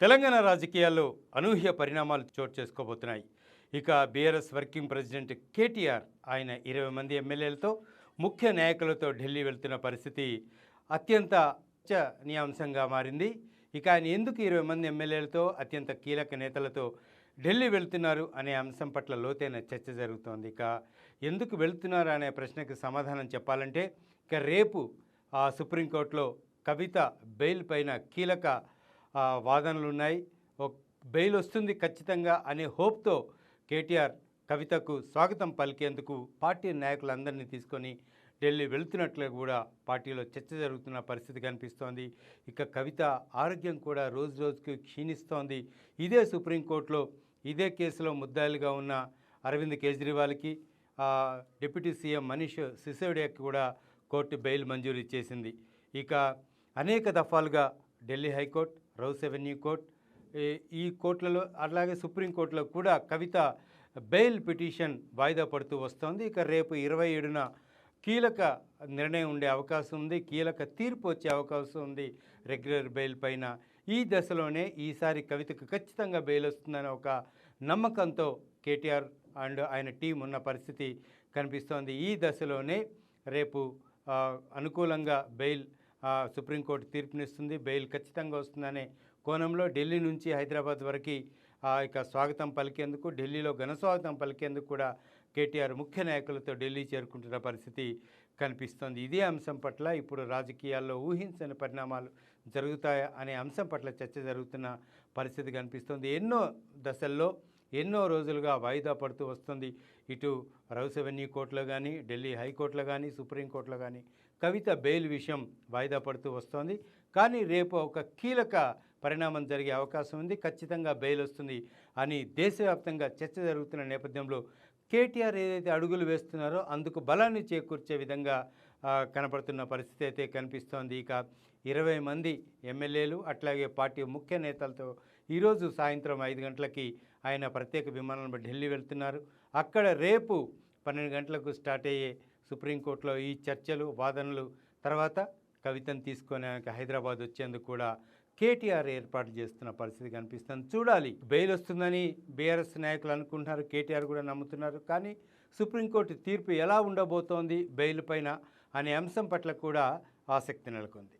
తెలంగాణ రాజకీయాల్లో అనూహ్య పరిణామాలు చోటు చేసుకోబోతున్నాయి. ఇక బీఆర్ఎస్ వర్కింగ్ ప్రెసిడెంట్ కేటీఆర్ ఆయన ఇరవై మంది ఎమ్మెల్యేలతో ముఖ్య నాయకులతో ఢిల్లీ వెళ్తున్న పరిస్థితి అత్యంత చర్చనీయాంశంగా మారింది. ఇక ఆయన ఎందుకు ఇరవై మంది ఎమ్మెల్యేలతో అత్యంత కీలక నేతలతో ఢిల్లీ వెళ్తున్నారు అనే అంశం పట్ల లోతైన చర్చ జరుగుతోంది. ఇక ఎందుకు వెళ్తున్నారు అనే ప్రశ్నకు సమాధానం చెప్పాలంటే ఇక రేపు ఆ సుప్రీంకోర్టులో కవిత బెయిల్ పైన కీలక వాదనలు ఉన్నాయి. బెయిల్ వస్తుంది ఖచ్చితంగా అనే హోప్తో కేటీఆర్ కవితకు స్వాగతం పలికేందుకు పార్టీ నాయకులందరినీ తీసుకొని ఢిల్లీ వెళుతున్నట్లు కూడా పార్టీలో చర్చ జరుగుతున్న పరిస్థితి కనిపిస్తోంది. ఇక కవిత ఆరోగ్యం కూడా రోజు రోజుకి క్షీణిస్తోంది. ఇదే సుప్రీంకోర్టులో ఇదే కేసులో ముద్దాయిలుగా ఉన్న అరవింద్ కేజ్రీవాల్కి డిప్యూటీ సీఎం మనీష్ సిసోడియాకి కూడా కోర్టు బెయిల్ మంజూరు ఇచ్చేసింది ఇక అనేక దఫాలుగా Delhi high court Rouse Avenue court. ఈ- కోర్టులలో అలాగే సుప్రీంకోర్టులో కూడా కవిత బెయిల్ పిటిషన్ వాయిదా పడుతూ వస్తోంది. ఇక రేపు ఇరవై ఏడున కీలక నిర్ణయం ఉండే అవకాశం ఉంది. కీలక తీర్పు వచ్చే అవకాశం ఉంది రెగ్యులర్ బెయిల్ పైన. ఈ దశలోనే ఈసారి కవితకు ఖచ్చితంగా బెయిల్ వస్తుందనే ఒక నమ్మకంతో కేటీఆర్ అండ్ ఆయన టీం ఉన్న పరిస్థితి కనిపిస్తోంది. ఈ దశలోనే రేపు అనుకూలంగా బెయిల్ సుప్రీంకోర్టు తీర్పునిస్తుంది. బెయిల్ ఖచ్చితంగా వస్తుందనే కోణంలో ఢిల్లీ నుంచి హైదరాబాద్ వరకు ఆ, ఇక స్వాగతం పలికేందుకు ఢిల్లీలో ఘన స్వాగతం పలికేందుకు కూడా కేటీఆర్ ముఖ్య నాయకులతో ఢిల్లీ చేరుకుంటున్న పరిస్థితి కనిపిస్తోంది. ఇదే అంశం పట్ల ఇప్పుడు రాజకీయాల్లో ఊహించని పరిణామాలు జరుగుతాయా అనే అంశం పట్ల చర్చ జరుగుతున్న పరిస్థితి కనిపిస్తోంది. ఎన్నో దశల్లో ఎన్నో రోజులుగా వాయిదా పడుతూ వస్తుంది. ఇటు రౌస్ అవెన్యూ కోర్టులో కానీ ఢిల్లీ హైకోర్టులో కానీ సుప్రీంకోర్టులో కానీ కవిత బెయిల్ విషయం వాయిదా పడుతూ వస్తోంది. కానీ రేపు ఒక కీలక పరిణామం జరిగే అవకాశం ఉంది. ఖచ్చితంగా బెయిల్ వస్తుంది అని దేశవ్యాప్తంగా చర్చ జరుగుతున్న నేపథ్యంలో కేటీఆర్ ఏదైతే అడుగులు వేస్తున్నారో అందుకు బలాన్ని చేకూర్చే విధంగా కనపడుతున్న పరిస్థితి అయితే కనిపిస్తోంది. ఇక ఇరవై మంది ఎమ్మెల్యేలు అట్లాగే పార్టీ ముఖ్య నేతలతో ఈరోజు సాయంత్రం ఐదు గంటలకి ఆయన ప్రత్యేక విమానంలో ఢిల్లీ వెళ్తున్నారు. అక్కడ రేపు పన్నెండు గంటలకు స్టార్ట్ అయ్యే సుప్రీంకోర్టులో ఈ చర్చలు వాదనలు తర్వాత కవితను తీసుకొని హైదరాబాద్ వచ్చేందుకు కూడా కేటీఆర్ ఏర్పాటు చేస్తున్న పరిస్థితి కనిపిస్తుంది. చూడాలి. బెయిల్ వస్తుందని బీఆర్ఎస్ నాయకులు అనుకుంటున్నారు. కేటీఆర్ కూడా నమ్ముతున్నారు. కానీ సుప్రీంకోర్టు తీర్పు ఎలా ఉండబోతోంది బెయిల్ పైన అనే అంశం పట్ల కూడా ఆసక్తి నెలకొంది.